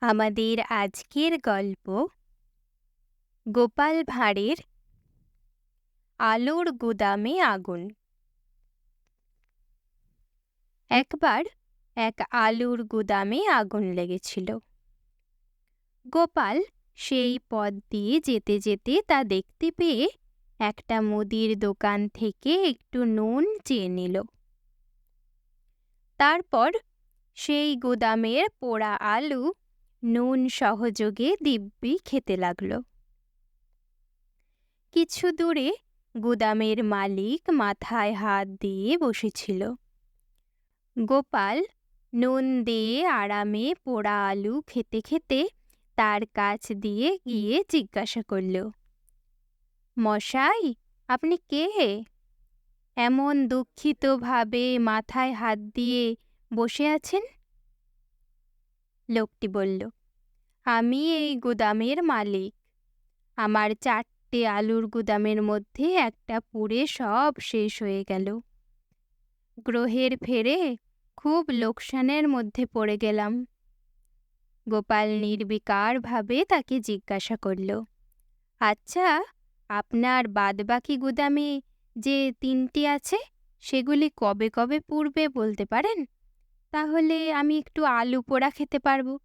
আমাদের আজকের গল্প গোপাল ভাঁড়ের আলুর গুদামে আগুন। একবার এক আলুর গুদামে আগুন লেগেছিল। গোপাল সেই পথ দিয়ে যেতে যেতে তা দেখতে পেয়ে একটা মুদির দোকান থেকে একটু নুন চেয়ে নিল। তারপর সেই গুদামের পোড়া আলু নুন সহযোগে দিব্যি খেতে লাগল। কিছু দূরে গুদামের মালিক মাথায় হাত দিয়ে বসেছিল। গোপাল নুন দিয়ে আরামে পোড়া আলু খেতে খেতে তার কাছ দিয়ে গিয়ে জিজ্ঞাসা করল, মশাই, আপনি কে? এমন দুঃখিতভাবে মাথায় হাত দিয়ে বসে আছেন? লোকটি বলল, আমি এই গুদামের মালিক। আমার চারটে আলুর গুদামের মধ্যে একটা পুড়ে সব শেষ হয়ে গেল। গ্রহের ফেরে খুব লোকসানের মধ্যে পড়ে গেলাম। গোপাল নির্বিকারভাবে তাকে জিজ্ঞাসা করল আচ্ছা আপনার বাদবাকি গুদামে যে তিনটি আছে, সেগুলি কবে কবে পূর্বে বলতে পারেন? তাহলে আমি একটু আলু পোড়া খেতে পারব।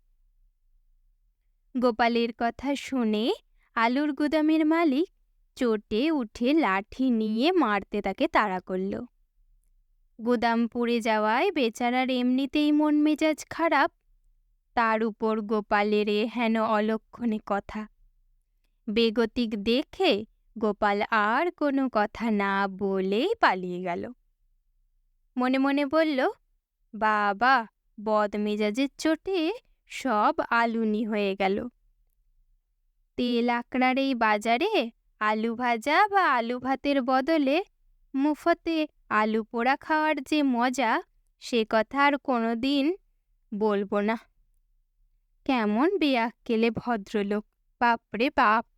গোপালের কথা শুনে আলুর গুদামের মালিক চোটে উঠে লাঠি নিয়ে মারতে তাকে তাড়া করল। গুদাম পুড়ে যাওয়ায় বেচারার এমনিতেই মন মেজাজ খারাপ, তার উপর গোপালের এ হেন অলক্ষণে কথা। বেগতিক দেখে গোপাল আর কোনো কথা না বলেই পালিয়ে গেল। মনে মনে বলল বাবা বদমেজাজের চোটে সব আলুনি হয়ে গেল। তেল আকড়ার এই বাজারে আলু ভাজা বা আলু ভাতের বদলে মুফতে আলু পোড়া খাওয়ার যে মজা, সে কথা আর কোনো দিন বলব না। কেমন বেয়াক্কেলে ভদ্রলোক, বাপরে বাপ।